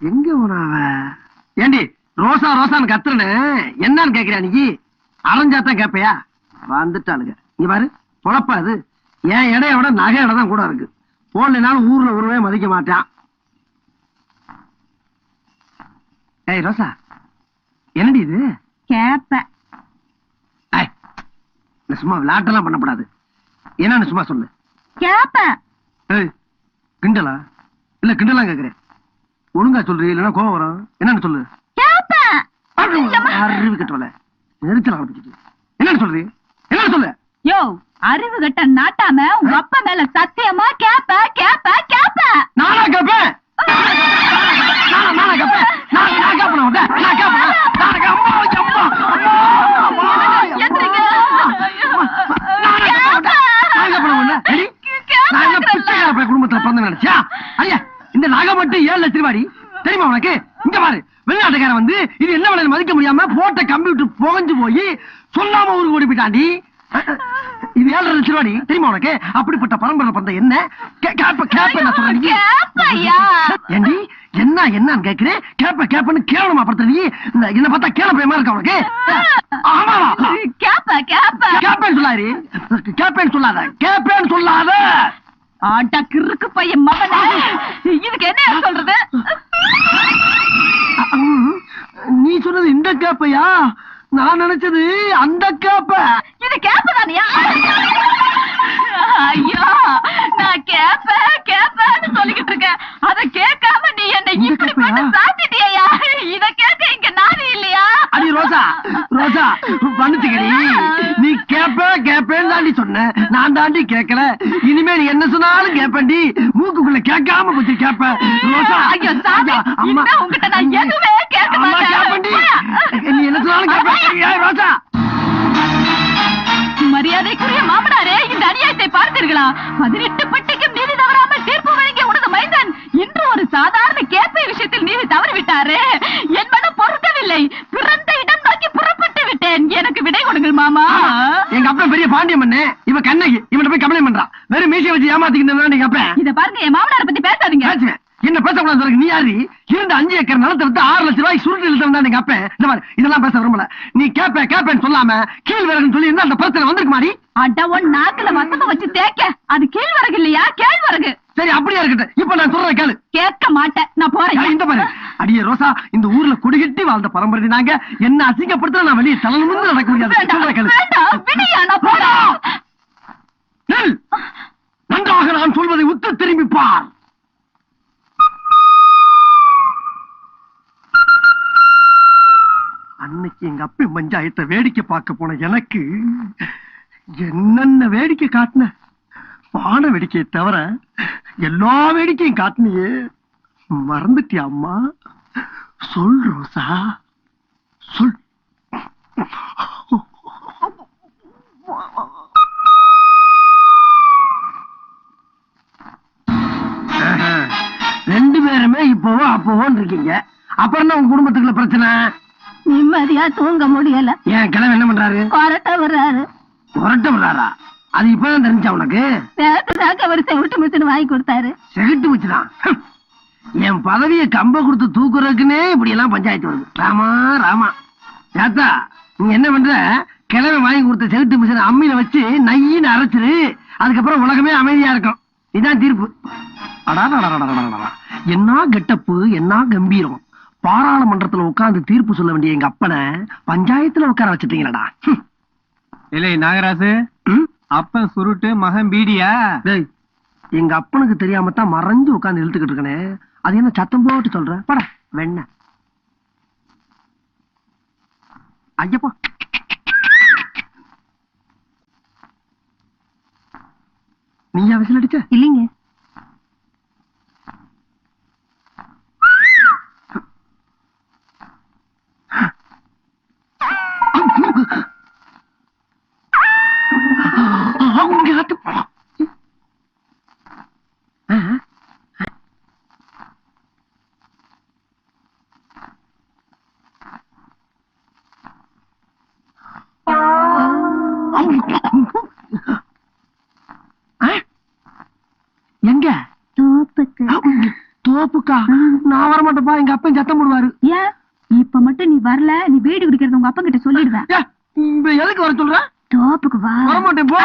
எங்க போனா அவ? ஏண்டி ரோசா ரோசான்னு கத்துறனு? என்னன்னு கேக்குறியா நீ? அரைஞ்சாத்தான் கேப்பையா? வந்துட்டாளுங்க. இங்க பாரு பொழப்பா அது. என் இடைய விட நகை இடம் தான் கூட இருக்கு. போடலைனாலும் ஊர்ல ஒருவே மதிக்க மாட்டான். ஏய் ரோசா என்னடி இது? கேப்ப சும்மா விளையாட்டெல்லாம் பண்ணக்கூடாது என்னன்னு சும்மா சொல்லு. கேப்ப ஏய் கிண்டலா? இல்ல கிண்டலா கேக்குறேன். ஒழுங்கா சொல்றீ இல்லைன்னா கோவம் வரும். என்னன்னு சொல்லு. கேப்ப அறிவு கட்டவல நெரிச்சல் ஆரம்பிச்சிட்டு என்னன்னு சொல்றீ என்னன்னு சொல்லு. யோ அறிவு கட்ட நாட்டாம உங்க அப்பா மேல சத்தியமா கேப்ப கேப்ப கேப்ப நானா கேப்பேன்? நானா நானா கேப்பேன்? நான் நான் கேப்பேன் உன்கிட்ட. நான் கேப்பேன். நான் கே- அம்மா அம்மா அம்மா அம்மா எந்திரிங்க. நானா கேப்பேன் உன்கிட்ட. நான் கேப்பேன் உன்கிட்ட. ரெடி? நான் என்ன பிச்சைக்கார பையன் குடும்பத்துல பிறந்து நினைச்சா ஐயா இந்த நகை மட்டும் ஏழு லட்சம் ரூபாடி தெரியுமா உனக்கு இங்க பாரு வெளிநாட்டுக்காரன் வந்து இது என்ன விலைன்னு மதிக்க முடியாம போட்ட கம்ப்யூட்டர் புகஞ்சு போய் சொல்லாம ஊருக்கு ஓடி போயிட்டாண்டி இது ஏழரை லட்சம் ரூபாடி தெரியுமா உனக்கு? அப்படிப்பட்ட பரம்பரை பந்த என்ன? கே- கேப்ப கேப்ப நான் சொல்றேன். ஏண்டி என்ன என்னன்னு கேக்குறேன் கேப்ப கேப்பன்னு கேவலமா படுத்த நீ இந்த என்ன பார்த்தா கேள பயமா இருக்கா உனக்கு? ஆமாவா கேப்ப கேப்ப. கேப்பேன்னு சொல்லாரு கேப்பேன்னு சொல்லாத கேப்பேன்னு சொல்லாத. ஆட்டா கிறுக்கு பையன் மகனே. ரோசா பண்ணுச்சுக்கடி. நீ கேப்ப கேப்பேன்னு தாண்டி சொன்ன. நான் தாண்டி கேட்கல இனிமே நீ என்ன சொன்னாலும் கேப்பேன்டி. மூக்குக்குள்ள கேட்காம போச்சு கேப்ப. ரோசா. அம்மா. உன்கிட்ட நான் எதுவுமே கேட்க மாட்டேன். நீ என்ன சொன்னாலும் கேப்பேன் ஏய், ரோசா. மரியாதைக்குரிய மாமனாரே இந்த அநியாயத்தை பார்த்தீர்களா? பதினெட்டு பெட்டிக்கும் நீதி தவறாமல் தீர்ப்பு வழங்கிய உனது மைந்தன் இன்று ஒரு சாதாரண கேப்பை விஷயத்தில் நீதி தவறிவிட்டாரே என் மனம் பொறுக்கவில்லை பிறந்த இடம் நோக்கி புறப்பட்டு விட்டேன் எனக்கு விடை கொடுங்கள் மாமா எங்க அப்பா பெரிய பாண்டியம் பண்ணு இவ கண்ணகி இவன் போய் கம்ப்ளைண்ட் பண்றான் வெறும் மீசை வச்சு ஏமாத்திக்கிட்டு எங்க அப்பா இத பாருங்க என் மாமனாரை பத்தி பேசாதீங்க பேசுவேன் என்ன பேசக்கூடாது சொல்றீங்க? நீ யாரு இருந்த அஞ்சு ஏக்கர் நிலத்தை விட்டு ஆறு லட்சம் ரூபாய் சுருட்டு இழுத்தவன் நீங்க அப்ப இந்த மாதிரி இதெல்லாம் பேச விரும்பல நீ கேப்ப கேப்பேன்னு சொல்லாம கீழ் விறகுன்னு சொல்லி இருந்தா அந்த பிரச்சனை வந்திருக்கு மாடி அட உன் நாக்குல வசம வச்சு தேக்க அது கேழ்வரகு இல்லையா? கேழ்வரகு. சரி அப்படியே இருக்கட்டும். இப்ப நான் சொல்றேன் கேளு. கேட்க மாட்டேன். நான் போறேன். இந்த பாரு. அடியே ரோசா இந்த ஊர்ல குடிகட்டி வாழ்ந்த பரம்பரை நாங்க. என்ன அசிங்கப்படுத்த நான் வெளியே தலை நிமிர்ந்து நடக்க முடியாது. கேளு. நன்றாக நான் சொல்வதை உத்து திரும்பி அன்னைக்கு எங்க அப்பா பஞ்சாயத்தை வேடிக்கை பார்க்க போன எனக்கு என்னென்ன வேடிக்கை காட்டின? பான வேடிக்கையை தவிர எல்லா வேடிக்கையும் காட்டினியே. மறந்துட்டியா அம்மா? சொல் ரோசா. சொல். ரெண்டு பேருமே இப்போவோ அப்போவோன்னு இருக்கீங்க. அப்புறம் தான் உங்க குடும்பத்துக்குள்ள பிரச்சனை? நிம்மதியா தூங்க முடியல. ஏன் கிழமை என்ன பண்றாரு? கொரட்ட வர்றாரு புரட்ட விடுறாரா? அது இப்பதான் தெரிஞ்சா உனக்கு? நேரத்துதாக்க அவர் செவிட்டு மிஷின் வாங்கி கொடுத்தாரு. செகட்டு வச்சுதான் என் பதவியை கம்ப கொடுத்து தூக்குறதுக்குன்னே இப்படி எல்லாம் பஞ்சாயத்து வருது. ராமா ராமா. ஏத்தா நீ என்ன பண்ற? கிழமை வாங்கி கொடுத்த செவிட்டு மிஷின் அம்மியில வச்சு நையின்னு அரைச்சிரு. அதுக்கப்புறம் உலகமே அமைதியா இருக்கும். இதான் தீர்ப்பு. அடாடா என்ன கெட்டப்பு என்ன கம்பீரம். பாராளுமன்றத்துல உட்கார்ந்து தீர்ப்பு சொல்ல வேண்டிய எங்க அப்பனை பஞ்சாயத்துல உட்கார வச்சுட்டீங்களடா. ஹம். இல்லை நாகராசு? அப்பன் சுருட்டு மகன் பீடியா? டேய் எங்க அப்பனுக்கு தெரியாம தான் மறைஞ்சு உட்கார்ந்து இழுத்துக்கிட்டு இருக்கனே. அது என்ன சத்தம் போட்டு சொல்ற? பட வெண்ண ஐயப்பா. நீயா விசில் அடிச்ச? இல்லைங்க. நான் வர மாட்டேப்பா எங்க அப்பன் சத்தம் போடுவாரு. ஏன்? இப்ப மட்டும் நீ வரல நீ வீடு குடிக்கிறது உங்க அப்பா கிட்ட சொல்லிடுவேன் எதுக்கு வர சொல்ற? தோப்புக்கு வா. வர மாட்டேன் போ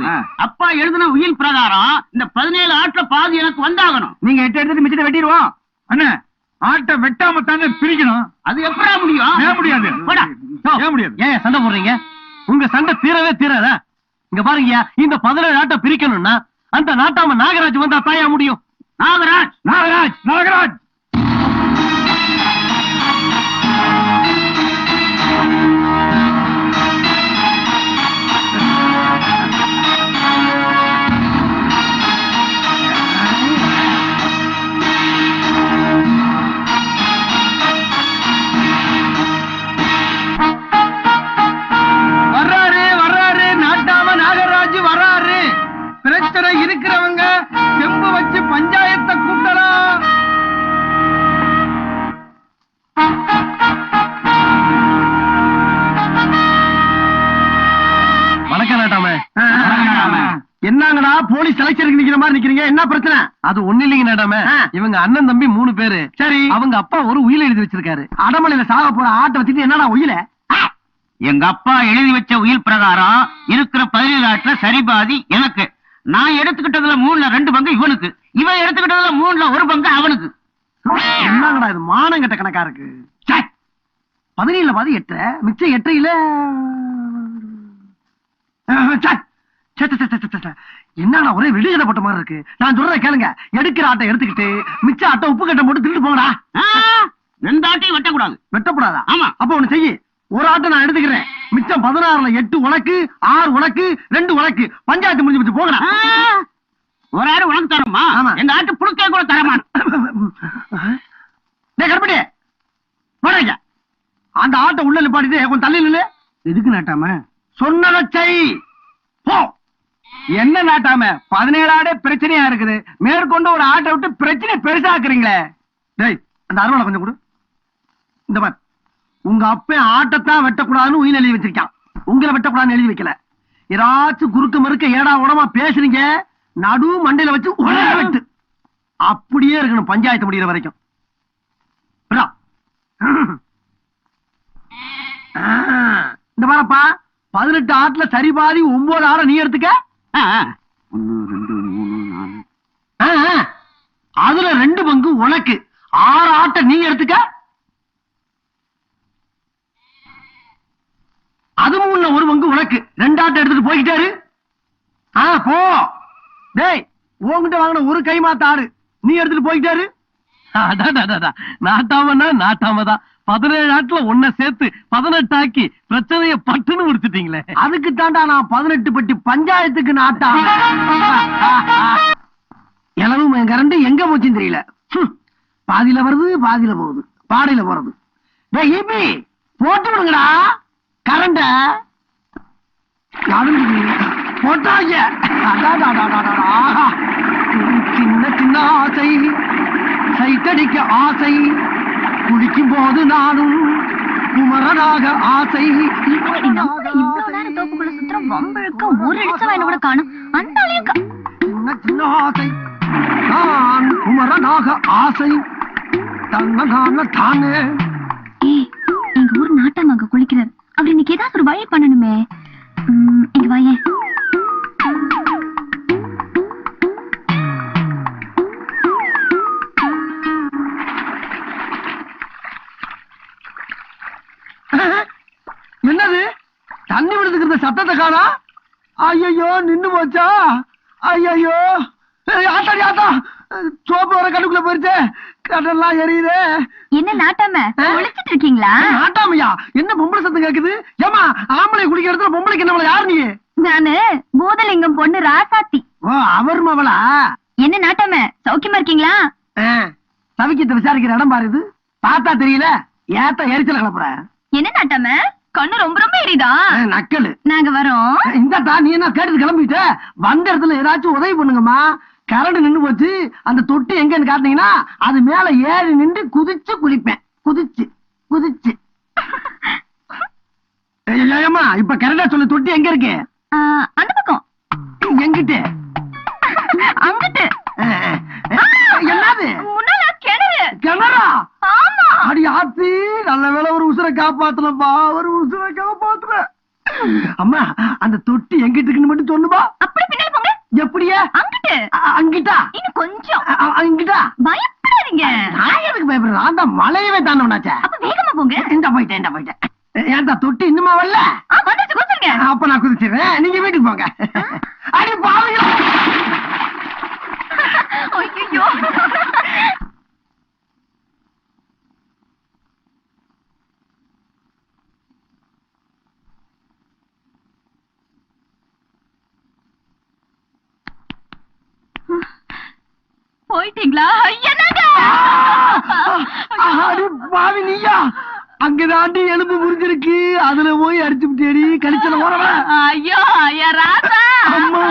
ஆ. அப்பா எழுதின உயில் பிரகாரம் இந்த பதினேழு ஆட்டுல பாதி எனக்கு வந்தாகணும். நீங்க எட்டு எடுத்துட்டு மிச்சத்தை வெட்டிடுவோம். அண்ணா ஆட்டை வெட்டாம தானே பிரிக்கணும். அது எப்படா முடியும்? ஏன் முடியாது? போடா. ஏன் முடியாது? ஏன் சண்டை போடுறீங்க? உங்க சண்டை தீரவே தீராதா? இங்க பாருங்க இந்த பதினேழு நாட்டை பிரிக்கணும்னா அந்த நாட்டாம நாகராஜ் வந்தா தாயா முடியும். நாகராஜ். நாகராஜ் நாகராஜ். அது ஒண்ணு இல்லைங்க நாட்டாம இவங்க அண்ணன் தம்பி மூணு பேரு. சரி. அவங்க அப்பா ஒரு உயில எழுதி வச்சிருக்காரு. அடமலையில சாக போற ஆட்டை வச்சுட்டு என்னடா உயில? எங்க அப்பா எழுதி வச்ச உயில் பிரகாரம் இருக்கிற பதினேழு ஆட்டுல சரி பாதி எனக்கு. நான் எடுத்துக்கிட்டதுல மூணுல ரெண்டு பங்கு இவனுக்கு. இவன் எடுத்துக்கிட்டதுல மூணுல ஒரு பங்கு அவனுக்கு. என்னங்கடா இது மானம் கட்ட கணக்கா இருக்கு. பதினேழுல பாதி எட்டரை. மிச்சம் எட்டரையில என்னடா ஒரே வெளியிட போட்ட மாதிரி இருக்கு? நான் சொல்றேன் கேளுங்க. எடுக்கிற ஆட்டை எடுத்துக்கிட்டு மிச்ச ஆட்டை உப்பு கட்டம் போட்டு திருட்டு போங்கடா. எந்த ஆட்டையும் வெட்டக்கூடாது. வெட்டப்படாதா? ஆமா. அப்ப ஒண்ணு செய்யு. ஒரு ஆட்டை நான் எடுத்துக்கிறேன். மிச்சம் பதினாறுல எட்டு உனக்கு ஆறு உனக்கு ரெண்டு உனக்கு. பஞ்சாயத்து முடிஞ்சு போங்கடா. ஆ, ஒரு ஆடு உனக்கு தரமா ஆமா. எங்க ஆட்டு புழுக்கே கூட தரமான் டேய் கருப்பட்டி போடாங்க அந்த ஆட்டை உள்ள நிப்பாட்டிட்டு கொஞ்சம் தள்ளி நில்லு. எதுக்கு நாட்டாம? சொன்னதை செய். போ. என்ன நாட்டாம? பதினேழாடே பிரச்சனையா இருக்குது. மேற்கொண்டு ஒரு ஆட்டை விட்டு பிரச்சனை பெருசாக்குறீங்களே. டேய் அந்த அருவாளை கொஞ்சம் கொடு. இந்த மாதிரி உங்க அப்ப ஆட்டத்தான் வெட்டக்கூடாதுன்னு உயிர் எழுதி வச்சிருக்கான். உங்களை வெட்டக்கூடாதுன்னு எழுதி வைக்கல. ஏதாச்சும் குறுக்க மறுக்க ஏடா உடமா பேசுறீங்க? நடு மண்டையில வச்சு ஒரே வெட்டு. அப்படியே இருக்கணும் பஞ்சாயத்து முடிகிற வரைக்கும். இந்த பாரப்பா பதினெட்டு ஆட்டுல சரி பாதி ஒன்பது ஆட நீ எடுத்துக்க. ஒன்னு ரெண்டு மூணு நாலு. அதுல ரெண்டு பங்கு உனக்கு. ஆறு ஆட்டை நீ எடுத்துக்க. அது மூணுல ஒரு பங்கு உனக்கு. ரெண்டு ஆட்டை எடுத்துட்டு போய்கிட்டாரு ஆ போ. டேய் உன்கிட்ட வாங்கின ஒரு கை மாத்த ஆடு. நீ எடுத்துட்டு போய்கிட்டாரு நாட்டாமனா நாட்டாமதான். பதினேழு ஆட்டுல ஒன்ன சேர்த்து பதினெட்டு ஆக்கி பிரச்சனைய பட்டுன்னு முடிச்சிட்டீங்களே அதுக்கு தாண்டா நான் பதினெட்டு பட்டி பஞ்சாயத்துக்கு நாட்டா. இளவும் என் கரண்ட் எங்க போச்சுன்னு தெரியல. பாதியில வருது பாதியில போகுது. பாடையில போறது. டேய் ஈபி போட்டு விடுங்கடா. கரண்ட. போட்டாங்க. சின்ன சின்ன ஆசை. சைட்டடிக்க ஆசை. குளிக்கும் போது நானும் குமரனாக ஆசை. நான் குமரனாக ஆசை. தன்ன தானே. எங்க ஊர் நாட்டாமாங்க குளிக்கிறார். அவர் இன்னைக்கு ஏதாவது ஒரு வழி பண்ணணுமே. இங்க வாயே தண்ணி விடுறதுக்கு சத்தத்தை காணா? ஐயோ நின்னு போச்சா? ஐயோ ஆத்தாடி ஆத்தா சோப்பு வர கடுக்குள்ள போயிருச்சே. கடல்லாம் எரியுதே. என்ன நாட்டாம? குளிச்சிட்டு இருக்கீங்களா? ஆட்டாமையா என்ன பொம்பளை சத்தம் கேக்குது? ஏமா ஆம்பளை குடிக்கிற இடத்துல பொம்பளைக்கு என்ன யார் நீ? நானு பூதலிங்கம் பொண்ணு ராசாத்தி. ஓ அவர் மவளா என்ன நாட்டாம? சௌக்கியமா இருக்கீங்களா? சவிக்கிட்ட விசாரிக்கிற இடம் பாரு இது. பார்த்தா தெரியல. ஏத்த எரிச்சல கிளப்புற. என்ன நாட்டாம? கண்ணு ரொம்ப ரொம்ப எரியுதா? நக்கலு. நாங்க வரோம். இந்தாத்தா நீ என்ன கேட்டு கிளம்பிட்ட? வந்த இடத்துல ஏதாச்சும் உதவி பண்ணுங்கம்மா. கரண்ட் நின்னு போச்சு. அந்த தொட்டி எங்கன்னு காட்டினீங்கன்னா அது மேல ஏறி நின்று குதிச்சு குளிப்பேன். குதிச்சு குதிச்சு. ஏமா இப்ப கரெக்டா சொல்லு தொட்டி எங்க இருக்கு? அந்த பக்கம். எங்கிட்ட? அங்கிட்டு. என்னது? கிணறு. கிணறா? அடி ஆத்தி. நல்ல வேளை ஒரு உசுரை காப்பாத்தலப்பா ஒரு உசுரை காப்பாத்துற அம்மா அந்த தொட்டி எங்கிட்டு இருக்குன்னு மட்டும் சொல்லுப்பா. அப்படி பின்னால போங்க எப்படியா? அங்கிட்டு. அங்கிட்டா? இன்னும் கொஞ்சம். அங்கிட்டா பயப்படாதீங்க. நான் எதுக்கு பயப்படுறேன்? நான் தான் மலையவே தாண்டவனாச்சே. அப்ப வேகமா போங்க. இந்த போயிட்டேன் இந்த போயிட்டேன். ஏன்டா தொட்டி இன்னுமா வரல? ஆ, வந்துருச்சு குதிச்சிருங்க. அப்ப நான் குதிச்சிடுறேன். நீங்க வீட்டுக்கு போங்க. அடி பாவீங்களா ஐயோ போயிட்டீங்களா? அடி பாவி நீயா? அங்கதாண்டி எலும்பு முறிஞ்சிருக்கு. அதுல போய் அடிச்சு விட்டேடி கழிச்சல ஓரவ ஐயோ ஐயா ராசா. அம்மா.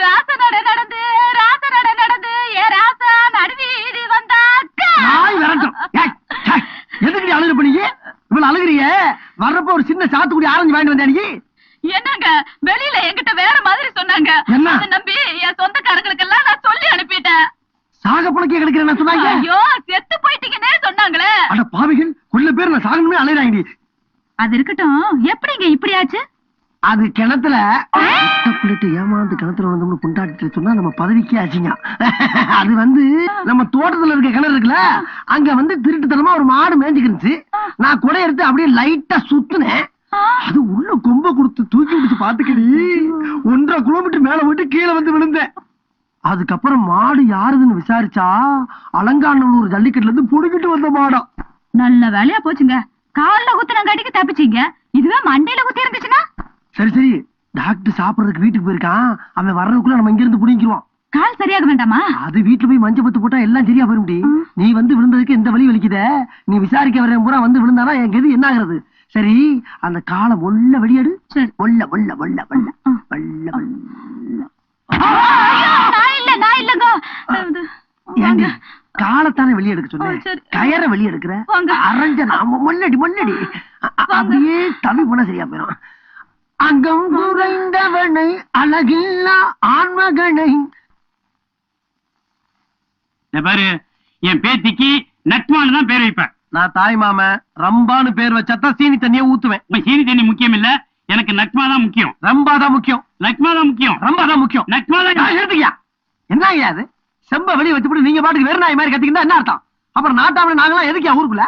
ராசா நட நடந்து ராசா நட நடந்து ஏ ராசா நடுவீதி வந்தாக்கா. நாய் விரட்டும். எதுக்குடி அழுகுற பண்ணி? இவ்வளவு அழுகுறிய? வர்றப்ப ஒரு சின்ன சாத்துக்குடி ஆரஞ்சு வாங்கிட்டு வந்தேன் நீ என்னங்க வெளியில என்கிட்ட வேற மாதிரி சொன்னாங்க என்ன? அதை நம்பி என் சொந்தக்காரங்களுக்கு எல்லாம் நான் சொல்லி அனுப்பிட்டேன் சாக புழக்கே கிடைக்கிறேன் சொன்னாங்க ஐயோ செத்து போயிட்டீங்கன்னே சொன்னாங்களே அட பாவிகள் கொள்ள பேர் நான் சாகணுமே அலையிறாங்கடி அது இருக்கட்டும் எப்படிங்க இப்படி ஆச்சு அது கிணத்துல பிள்ளைட்டு ஏமாந்து கிணத்துல வந்தோம்னு கொண்டாடிட்டு சொன்னா நம்ம பதவிக்கே ஆச்சுங்க அது வந்து நம்ம தோட்டத்துல இருக்க கிணறு இருக்குல்ல அங்க வந்து திருட்டுத்தனமா ஒரு மாடு மேய்ஞ்சுக்கிருந்துச்சு நான் குடை எடுத்து அப்படியே லைட்டா சுத்துனேன். அது உள்ள கொம்ப கொடுத்து தூக்கி பிடிச்சு பாத்துக்கடி ஒன்றரை கிலோமீட்டர் மேல போயிட்டு கீழே வந்து விழுந்தேன். அதுக்கப்புறம் மாடு யாருதுன்னு விசாரிச்சா அலங்காநல்லூர் ஜல்லிக்கட்டுல இருந்து புடுங்கிட்டு வந்த மாடம் நல்ல வேலையா போச்சுங்க. கால்ல குத்துனங்காட்டிக்கு தப்பிச்சீங்க. இதுவே மண்டையில குத்தி இருந்துச்சுன்னா? சரி சரி. டாக்டர் சாப்பிடறதுக்கு வீட்டுக்கு போயிருக்கான். அவன் வர்றதுக்குள்ள நம்ம இங்க இருந்து புடிங்கிருவோம் கால் சரியாக வேண்டாமா? அது வீட்டுல போய் மஞ்சள் பத்து போட்டா எல்லாம் சரியா போயிரும்டி நீ வந்து விழுந்ததுக்கு எந்த வலி வலிக்குத? நீ விசாரிக்க வரேன் பூரா வந்து விழுந்தானா? என் கெது என்ன ஆகுறது? சரி அந்த காலை ஒல்ல வெளியெடு. சரி. ஒல்ல ஒல்ல ஒல்ல ஒல்ல. ஒல்ல. காலத்தானே வெளியே எடுக்க ஆ, சொன்னேன். கயற வெளியே எடுக்கிற வாங்க. அரஞ்ச நாம அ- வாங்க. அப்படியே தவி போனா சரியா போயிடும் அங்கம் குறைந்தவனை அழகில்லா ஆண்மகனை. இந்த பாரு என் பேத்திக்கு நட்மான்னு தான் பேர் வைப்பேன். நான் தாய் மாம ரம்பான்னு பேர் வச்சாதான் சீனி தண்ணியை ஊத்துவேன். சீனி தண்ணி முக்கியம் இல்ல எனக்கு நட்மா தான் முக்கியம். ரம்பா தான் முக்கியம். நட்மா தான் முக்கியம். ரம்பா தான் முக்கியம். நட்மா ஆ, தான் எடுத்துக்கியா என்ன ஐயா அது செம்ப வெளிய வச்சுட்டு நீங்க பாட்டுக்கு வெறும் நாய் மாதிரி கத்திக்கிட்டா என்ன அர்த்தம்? அப்புறம் நாட்டாம நாங்களாம் எதுக்கு ஊருக்குள்ள?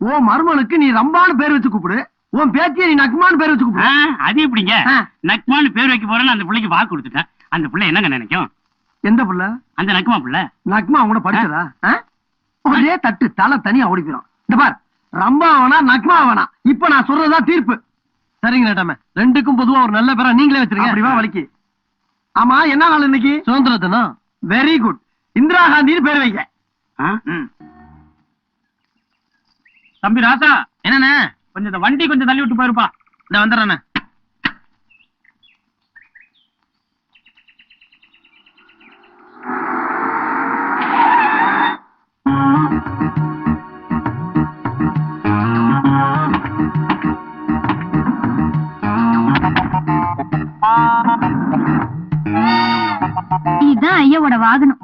ஓ மருமனுக்கு நீ ரம்பான்னு பேர் வச்சு கூப்பிடு. உன் பேத்திய நீ நக்குமான்னு பேர் வச்சு ஆ, கூப்பிடு அது எப்படிங்க. நக்மான்னு பேர் வைக்க போறேன்னு அந்த பிள்ளைக்கு வாக்கு கொடுத்துட்டேன் அந்த பிள்ளை என்னங்க நினைக்கும்? எந்த புள்ள? அந்த நக்குமா பிள்ளை. நக்மா கூட படிச்சதா? ஒரே தட்டு தலை தனியா ஓடி போயிடும். இந்த பார் ரம்பா வேணா நக்மா வேணா இப்ப நான் சொல்றதா தீர்ப்பு. சரிங்க நேட்டாம ரெண்டுக்கும் பொதுவா ஒரு நல்ல பேரா நீங்களே வச்சிருக்கீங்க அப்படிவா வலிக்கு. ஆமா என்ன நாள் இன்னைக்கு? சுதந்திர தினம் வெரி குட் இந்திரா காந்தின்னு பேர் வைக்க? தம்பி ராசா. என்னண்ணே? கொஞ்சம் இந்த வண்டி கொஞ்சம் தள்ளி விட்டு போயிருப்பா. இந்த வந்துடுறேன். இதுதான் ஐயாவோட வாகனம்.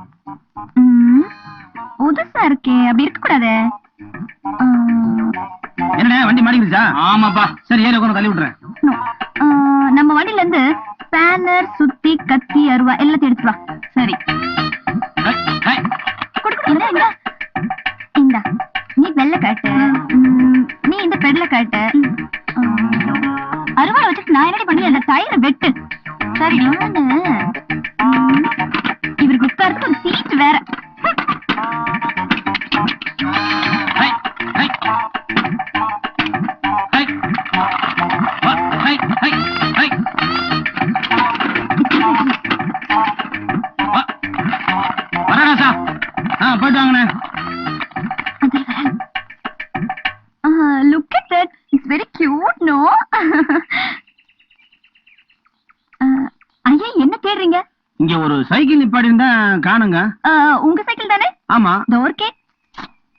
Uh, உங்க சைக்கிள் தானே? ஆமா. டோர்கே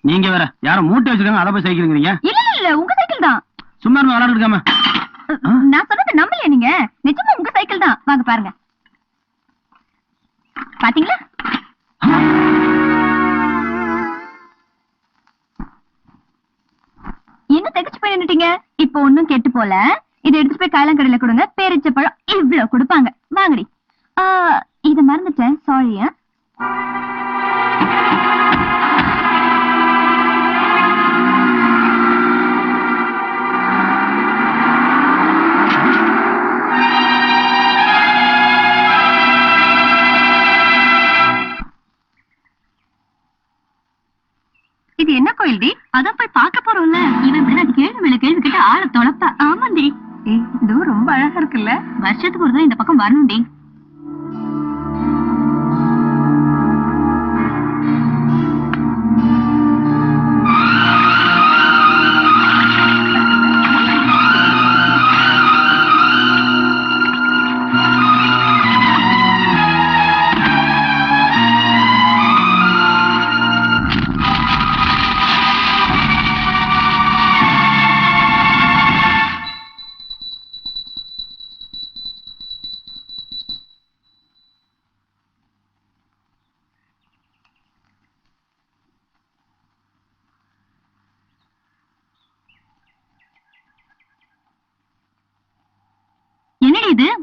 நீங்க வேற யாரோ மூட்டை வச்சிருக்காங்க அதை போய் சைக்கிள்ங்கிறீங்க? இல்ல இல்ல இல்ல உங்க சைக்கிள் தான். சும்மா இருந்து விளையாட்டு இருக்காம Uh, நான் சொன்னது நம்பலையா நீங்க? நிஜமா உங்க சைக்கிள் தான். வாங்க பாருங்க. பாத்தீங்களா? என்ன தகச்சு போய் நின்னுட்டீங்க? இப்போ ஒண்ணும் கெட்டு போல. இதை எடுத்து போய் காயலாங்கடையில கொடுங்க. பேரிச்ச பழம் இவ்வளவு கொடுப்பாங்க. வாங்கடி. இத மறந்துட்டேன். சாரி கோயில்டி அதான் போய் பார்க்க போறோம்ல. இவன் இப்படிதான் கேள்வி மேல கேள்வி கிட்ட ஆள தொலைப்பா. ஆமாண்டி. ஏய் இதுவும் ரொம்ப அழகா இருக்குல்ல? வருஷத்துக்கு ஒரு தடவை இந்த பக்கம் வரணும்டி. என்னடி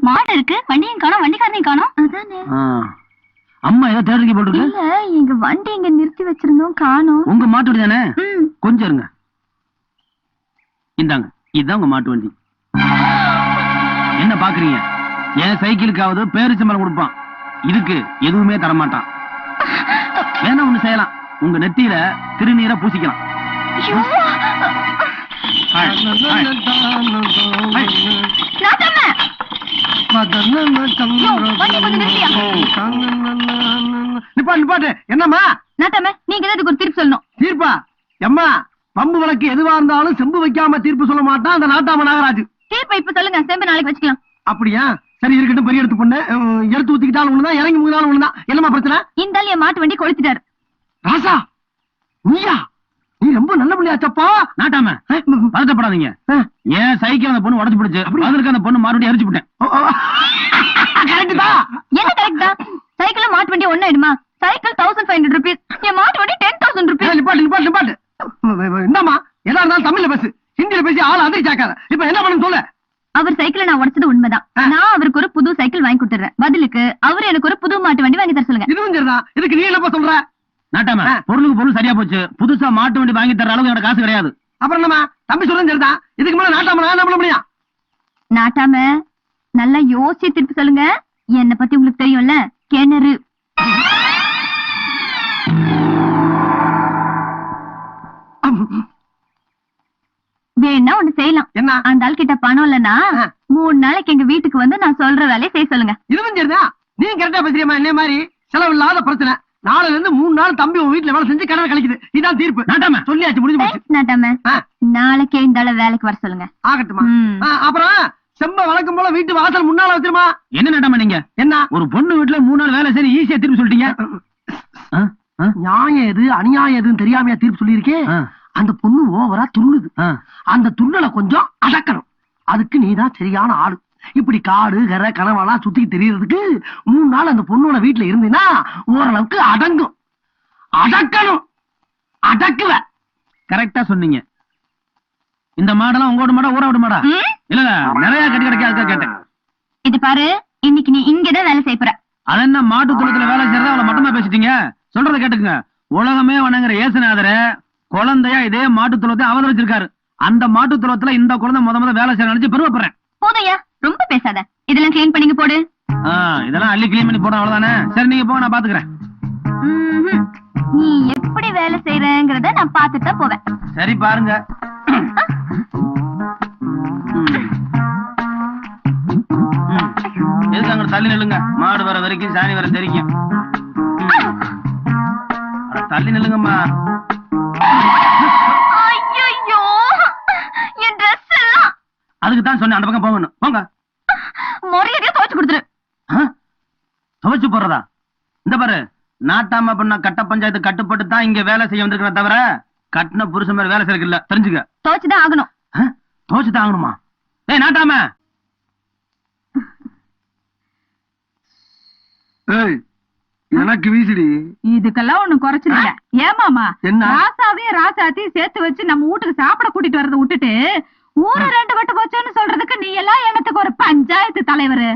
மாடு இருக்கு வண்டியும் காணோம் வண்டிக்காரனையும் காணோம். அதானே. அம்மா ஏதோ தேடுறீங்க போட்டுருக்கு? இல்ல எங்க வண்டி இங்க நிறுத்தி வச்சிருந்தோம் காணோம். உங்க மாட்டு வண்டி தானே? ம். கொஞ்சம் இருங்க. இந்தாங்க இதுதான் உங்க மாட்டு வண்டி. என்ன பாக்குறீங்க? என் சைக்கிளுக்காவது பேரிச்சம்பளம் கொடுப்பான். இதுக்கு எதுவுமே தரமாட்டான். வேணா ஒண்ணு செய்யலாம். உங்க நெத்தியில திருநீரை பூசிக்கலாம். ஐயோ! Hi, hi. ஹாய். நாட்டாம! யோ, வண்டியை கொஞ்சம் நிறுத்தியா? நிப்பாட்டு நிப்பாட்டு என்னம்மா? நாட்டாம, நீங்க ஒரு தீர்ப்பு சொல்லணும். தீர்ப்பா? எம்மா பம்பு வழக்கு எதுவா இருந்தாலும் செம்பு வைக்காம தீர்ப்பு சொல்ல மாட்டான் அந்த நாட்டாம நாகராஜ். தீர்ப்பை இப்ப சொல்லுங்க செம்பு நாளைக்கு வச்சுக்கலாம். அப்படியா? சரி இருக்கட்டும் பெரிய எடுத்து பொண்ணு. எடுத்து ஊத்திக்கிட்டாலும் ஒண்ணுதான் இறங்கி முகினாலும் ஒண்ணுதான். என்னம்மா பிரச்சனை? இந்த என் மாட்டு வண்டி கொளுத்திட்டாரு. ராசா நீயா? நீ ரொம்ப நல்ல பிள்ளையாச்சப்பா நாட்டாம. வருத்தப்படாதீங்க. ஏன் சைக்கிள் அந்த பொண்ணு உடச்சு பிடிச்சு. அதற்கு அந்த பொண்ணு மறுபடியும் அரிச்சு விட்டேன் கரெக்ட் தான். என்ன கரெக்ட் தான்? சைக்கிளும் மாட்டு வண்டி ஒன்னாயிடுமா cycle thousand five hundred rupees என் மாட்டு வண்டி டென் தௌசண்ட் ருபீஸ் நிப்பாட்டு நிப்பாட்டு நிப்பாட்டு. என்னம்மா? எதா இருந்தாலும் தமிழ்ல பேசு. ஹிந்தியில பேசி ஆள் அதிர்ச்சி ஆக்காத. இப்ப என்ன பண்ணணும் சொல்லு. அவர் சைக்கிளை நான் உடைச்சது உண்மைதான். நான் அவருக்கு ஒரு புது சைக்கிள் வாங்கி கொடுத்துறேன் பதிலுக்கு அவர் எனக்கு ஒரு புது மாட்டு வண்டி வாங்கி தர சொல்லுங்க. இதுவும் சரிதான். இதுக்கு நீ என்னப்பா சொல்ற? நாட்டாம. பொருளுக்கு பொருள் சரியா போச்சு. புதுசா மாட்டு வண்டி வாங்கி தர அளவுக்கு காசு கிடையாது. அப்புறம் என்னம்மா? தம்பி சொல்றது சரிதான் இதுக்கு மேல நாட்டாம நான் பண்ண முடியும்? நாட்டாம நல்லா யோசிச்சு திருப்பி சொல்லுங்க. என்ன பத்தி உங்களுக்கு தெரியும்ல? கிணறு. வேணா ஒண்ணு செய்யலாம். அந்த ஆள் கிட்ட பணம் இல்லனா. மூணு நாளைக்கு எங்க வீட்டுக்கு வந்து நான் சொல்ற வேலையை செய்ய சொல்லுங்க. இதுவும் சரிதான் நீ கரெக்டா பேசுறியம்மா என்ன மாதிரி? செலவு இல்லாத பிரச்சனை. நாளைல இருந்து மூணு நாள் தம்பி உன் வீட்டுல வேலை செஞ்சு கடனை கழிக்குது. இதான் தீர்ப்பு. நாட்டாம. சொல்லியாச்சு முடிஞ்சு போச்சு. நாட்டாம நாளைக்கே இந்த ஆளை வேலைக்கு வர சொல்லுங்க. ஆகட்டுமா? அப்புறம் செம்ப வழக்கம் போல வீட்டு வாசல் முன்னால வச்சிருமா? என்ன நாட்டாம நீங்க? என்ன? ஒரு பொண்ணு வீட்டுல மூணு நாள் வேலை சரி ஈஸியா திருப்பி சொல்லிட்டீங்க? நியாயம் எது அநியாயம் எதுன்னு தெரியாமையா தீர்ப்பு சொல்லியிருக்கேன். அந்த பொண்ணு ஓவரா துள்ளுது. அந்த துள்ளலை கொஞ்சம் அடக்கணும். அதுக்கு நீதான் சரியான ஆளு. இப்படி காடு கரை கனவெல்லாம் சுத்தி தெரியறதுக்கு மூணு நாள் அந்த பொண்ணோட வீட்டுல இருந்தீன்னா ஓரளவுக்கு அடங்கும். அடக்கணும். அடக்குவ. கரெக்டா சொன்னீங்க. இந்த மாடெல்லாம் உங்க விட மாடா ஊற விட மாடா? இல்ல நிறைய கட்டி கிடைக்க அதுக்காக கேட்டேன். இது பாரு இன்னைக்கு நீ இங்கதான் வேலை செய்ய போற. அது என்ன மாட்டு தொழுத்துல வேலை செய்யறதா? அவளை மட்டமா பேசிட்டீங்க? சொல்றத கேட்டுக்குங்க. உலகமே வணங்குற இயேசுநாதர குழந்தையா இதே மாட்டு தொழுவத்தை அவதரிச்சிருக்காரு. அந்த மாட்டு தொழுவத்துல இந்த குழந்தை முத முத வேலை செய்ய நினைச்சு பெருமைப்படுறேன். போதையா ரொம்ப பேசாத. இதெல்லாம் கிளீன் பண்ணிங்க போடு. இதெல்லாம் அள்ளி கிளீன் பண்ணி போட அவ்வளவுதானே? சரி நீங்க போங்க நான் பாத்துக்கிறேன். நீ எப்படி வேலை செய்யறங்கிறத நான் பார்த்துட்டு தான் போவேன். சரி பாருங்க. எதுக்கு அங்க தள்ளி நில்லுங்க? மாடு வர வரைக்கும் சாணி வர தெரிக்கும் தள்ளி நில்லுங்கம்மா. அதுக்கு தான் சொன்னேன் அந்த பக்கம் போகணும் போங்க மரியாதையா துவைச்சு கொடுத்துரு ஆ? துவைச்சு போடுறதா இந்த பாரு நாட்டாம பண்ண கட்ட பஞ்சாயத்து கட்டுப்பட்டு தான் இங்க வேலை செய்ய வந்திருக்கிற தவிர கட்டின புருஷன் மாதிரி வேலை செய்யறதுக்கு இல்ல. தெரிஞ்சுக்க. துவைச்சுதான் ஆகணும். ஆ? துவைச்சு தான் ஆகணுமா? ஏய் நாட்டாம! ஏய் எனக்கு வீசுடி. இதுக்கெல்லாம் ஒண்ணும் குறைச்சல ஏமாமா? என்ன? ராசாவையும் ராசாத்தையும் சேர்த்து வச்சு நம்ம வீட்டுக்கு சாப்பிட கூட்டிட்டு வரத விட்டுட்டு ஊரு ரெண்டு வட்டு போச்சுன்னு சொல்றதுக்கு நீ எல்லாம் எண்ணத்துக்கு ஒரு பஞ்சாயத்து தலைவர்?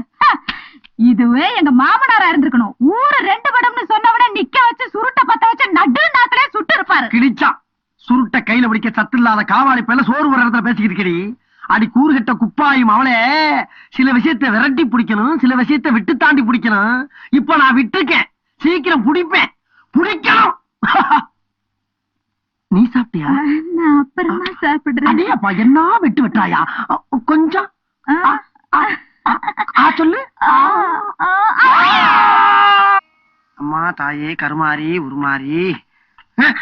இதுவே எங்க மாமனாரா இருந்திருக்கணும். ஊரு ரெண்டு வடம்னு சொன்னவன நிக்க வச்சு சுருட்ட பத்த வச்சு நடு நாத்திலே சுட்டு இருப்பாரு. கிழிச்சா. சுருட்ட கையில பிடிக்க சத்து இல்லாத காவாளி பையில சோறு வர இடத்துல பேசிக்கிட்டு இருக்கடி. அடி கூறுகட்ட குப்பாயும் அவளே. சில விஷயத்தை விரட்டி பிடிக்கணும். சில விஷயத்தை விட்டு தாண்டி பிடிக்கணும். இப்ப நான் விட்டுருக்கேன். சீக்கிரம் பிடிப்பேன். பிடிக்கணும். நீ சாப்பிட்டியா? நான் அப்புறமா சாப்பிடுறேன். என்ன விட்டு விட்டாயா? கொஞ்சம். சொல்லு. அம்மா தாயே கருமாரி உருமாரி அஹ்.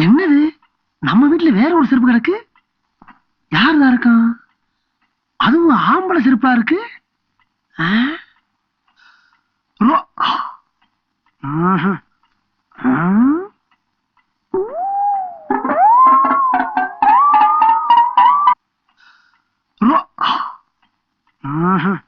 என்னது? நம்ம வீட்டுல வேற ஒரு செருப்பு கிடக்கு? யாருதான் இருக்கான் அதுவும் ஆம்பளை செருப்பா இருக்கு? ஆ? ரோ- uh-huh.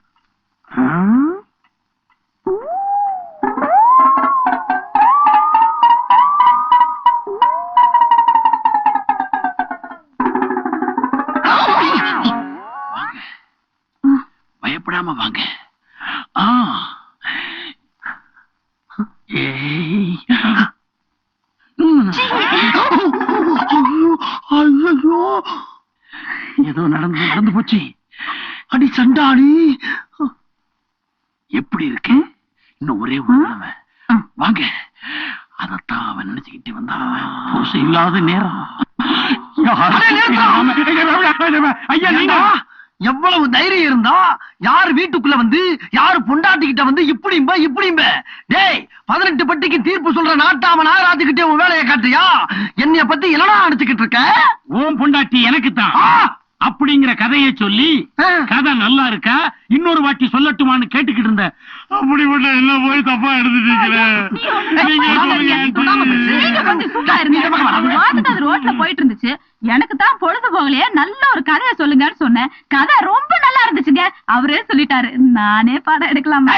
பொண்டாட்டி எனக்கு தான்! அப்படிங்கிற கதையை சொல்லி. கதை நல்லா இருக்கா? இன்னொரு வாட்டி சொல்லட்டுமான்னு கேட்டுக்கிட்டு இருந்தேன். அப்படி என்ன போய் தப்பா ரோட்ல போயிட்டு இருந்துச்சு. எனக்கு தான் பொழுது போகலையே. நல்ல ஒரு கதையை சொல்லுங்கன்னு சொன்னேன். கதை ரொம்ப நல்லா இருந்துச்சுங்க. அவரே சொல்லிட்டாரு நானே படம் எடுக்கலாமா?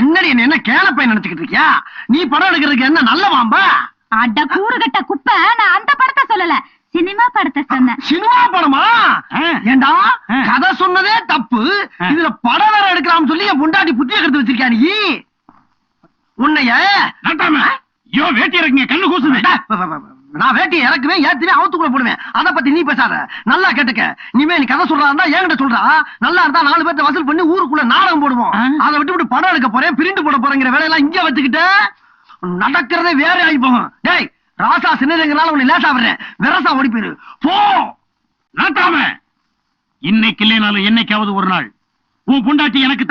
என்னடி என்ன என்ன கேளப்பை நினைச்சுக்கிட்டு இருக்கியா? நீ படம் எடுக்கிறதுக்கு என்ன நல்ல வாம்பா அட கூறுகட்ட குப்பை. நான் அந்த படத்தை சொல்லல. சினிமா படத்தை சொன்னேன். சினிமா படமா. ஏண்டா. கதை சொன்னதே தப்பு. இதுல படம் வேற எடுக்கலாம்னு சொல்லி என் பொண்டாட்டி புத்திய கெடுத்து வச்சிருக்கியா நீ? உன்னைய? ஐயோ வேட்டி இறக்குங்க கண்ணு கூசுது நான் வேட்டியை இறக்குவேன் ஏத்துவேன் அவுத்துக்குள்ள போடுவேன். அத பத்தி நீ பேசாத. நல்லா கேட்டுக்க. இனிமே நீ கதை சொல்றா இருந்தா என்கிட்ட சொல்றா. நல்லா இருந்தா நாலு பேர்த்த வசூல் பண்ணி ஊருக்குள்ள நாடகம் போடுவோம். அதை விட்டு விட்டு படம் எடுக்க போறேன் பிரிண்ட் போட போறேங்கிற வேலையெல்லாம் இங்க வச்சுக்கிட்டு நடக்கிறதே வேற ஆகி போகும். டேய் ராசா சின்னதுங்கிறனால உன்னை லேசா விடுறேன். விரசா ஓடி போயிரு போ! நாட்டாம இன்னைக்கு இல்லைனாலும் என்னைக்காவது ஒரு நாள். உன் பொண்டாட்டி எனக்கு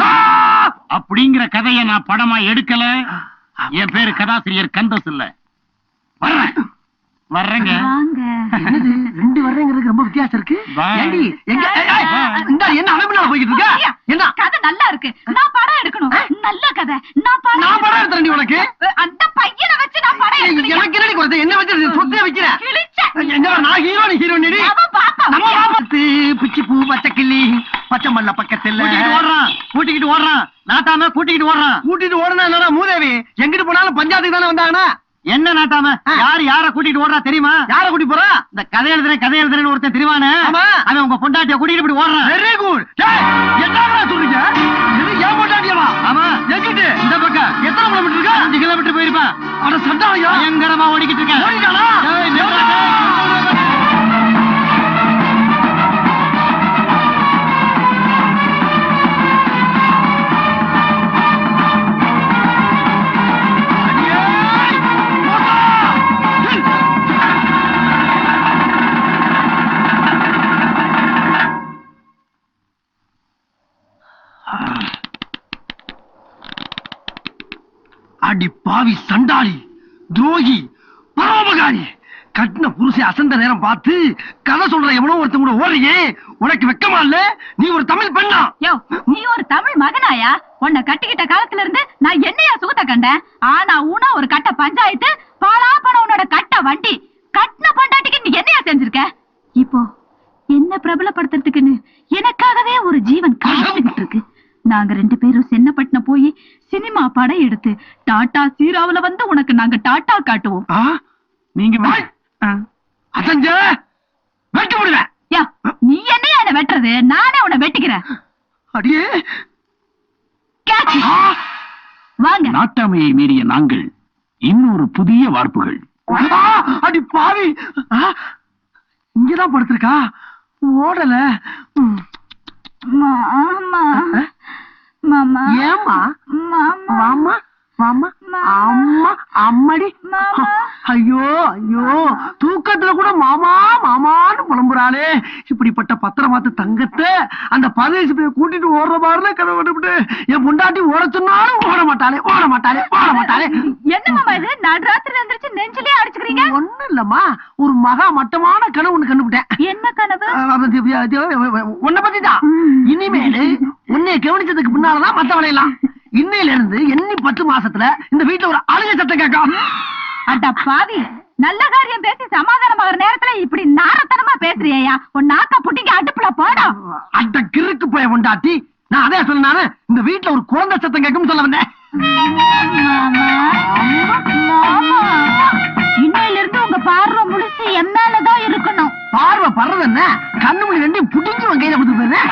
அப்படிங்கிற கதையை நான் படமா எடுக்கல. என் பேரு கதாசிரியர் கந்தஸ் இல்ல வர்றேன். வர்றேங்க. ரெண்டு வர்றேங்கிறதுக்கு ரொம்ப வித்தியாசம் இருக்கு. ஏண்டி? எங்க இந்தா, என்ன அளவுனால போய்கிட்டு இருக்க என்ன? கதை நல்லா இருக்கு. நான் படம் எடுக்கணும். நல்ல கதை. நான் படம் நான் படம் எடுத்துறேன்டி உனக்கு. அந்த பையனை வச்சு நான் படம் எடுக்கணும். எனக்கு என்னடி குறைச்ச என்ன வச்சு சொத்தே வைக்கிறேன் கிழிச்ச. என்ன நான் ஹீரோ நீ ஹீரோ நீ நம்ம பாப்பத்து பிச்சி பூ பச்சை கிள்ளி பச்சை மல்ல பக்கத்துல. ஓடுறான். கூட்டிக்கிட்டு ஓடுறான். நாட்டாம கூட்டிக்கிட்டு ஓடுறான். கூட்டிட்டு ஓடுனா என்னடா மூதேவி? எங்கிட்டு போனாலும் பஞ்சாயத்துக்கு தானே வந்தாங்கண்ணா? என்ன நாட்டாம? யார் யார கூட்டிட்டு ஓடுறா தெரியுமா? யார கூட்டி போறா? இந்த கதை எழுதுறேன் கதை எழுதுறேன்னு ஒருத்தன் தெரியுமானே ஆமா. அவன் உங்க பொண்டாட்டிய கூட்டிட்டு இப்படி ஓடுறான். வெரி குட் என்ன சொல்றீங்க? இது ஏன் போட்டாட்டியவா ஆமா. எங்கிட்டு? இந்த பக்கம். எத்தனை கிலோமீட்டர் இருக்கா? அஞ்சு கிலோமீட்டர் போயிருப்பான். அட சண்டாளையா? பயங்கரமா ஓடிக்கிட்டு இருக்கான். அடி பாவி சண்டாளி துரோகி பரோபகாரி கட்டின புருஷன் அசந்த நேரம் பார்த்து கதை சொல்ற எவனோ ஒருத்தன் கூட ஓடுறியே? உனக்கு வெக்கமா இல்ல? நீ ஒரு தமிழ் பெண்ணா? யோ நீ ஒரு தமிழ் மகனாயா? உன்னை கட்டிக்கிட்ட காலத்துல இருந்து நான் என்னையா சுகத்தை கண்டேன்? ஆனா உன ஒரு கட்ட பஞ்சாயத்து பாலா பணம் உன்னோட கட்ட வண்டி. கட்டின பொண்டாட்டிக்கு நீ என்னையா செஞ்சிருக்க? இப்போ என்ன பிரபலப்படுத்துறதுக்குன்னு எனக்காகவே ஒரு ஜீவன் காத்துக்கிட்டு இருக்கு. நாங்க ரெண்டு பேரும் சென்னப்பட்டினம் போய் சினிமா படம் எடுத்து டாடா சீராவுல வந்து உனக்கு நாங்க டாட்டா காட்டுவோம்? நீங்க! அசஞ்ச. வெட்ட முடியல யா நீ என்னையா என்ன வெட்டுறது? நானே உன்னை வெட்டிக்கிறேன். அடியே! வாங்க. நாட்டாமையை மீறிய நாங்கள் இன்னொரு புதிய வார்ப்புகள்! அடி பாவி! இங்கதான் படுத்திருக்கா. ஓடல. ம். மாமா மாமா ஏம்மா மாமா வாமா வாமா மாமா. அம்மா அம்மடி மாமா. ஐயோ ஐயோ தூக்கத்துல கூட மாமா மாமான்னு புலம்புறாளே இப்படிப்பட்ட பத்திரமாத்து தங்கத்தை அந்த போய் கூட்டிட்டு ஓடுற மாதிரில கனவு கண்டுபிட்டு என் பொண்டாட்டி ஓட சொன்னாலும் ஓட மாட்டாளே ஓட மாட்டாளே ஓட மாட்டாளே என்ன மாமா இது நடுராத்திரி எந்திரிச்சு நெஞ்சிலே அடிச்சுக்கிறீங்க ஒண்ணும் இல்லம்மா ஒரு மகா மட்டமான கனவு ஒண்ணு கண்டுபிட்டேன் என்ன கனவு உன்னை பத்தி தான் இனிமேலு உன்னைய கவனிச்சதுக்கு பின்னாலதான் மத்த வேலையெல்லாம் இன்னையில இருந்து எண்ணி பத்து மாசத்துல இந்த வீட்டுல ஒரு அழுகை சத்தம் கேட்கும். அட பாவி நல்ல காரியம் பேசி சமாதானமாகற நேரத்துல இப்படி நாரத்தனமா பேசுறியா உன் நாக்க புட்டிங்க அடுப்புல போடா. அட்ட கிறுக்கு போய கொண்டாட்டி நான் அதே சொன்னானு இந்த வீட்டுல ஒரு குழந்தை சத்தம் கேட்கும் சொல்ல வந்தேன். இன்னையில இருந்து உங்க பார்வை முழுசு என் மேலதான் இருக்கணும். பார்வை படுறது என்ன கண்ணு மணி ரெண்டையும் புடிஞ்சு உன் கையில கொடுத்து போயிருந்தேன்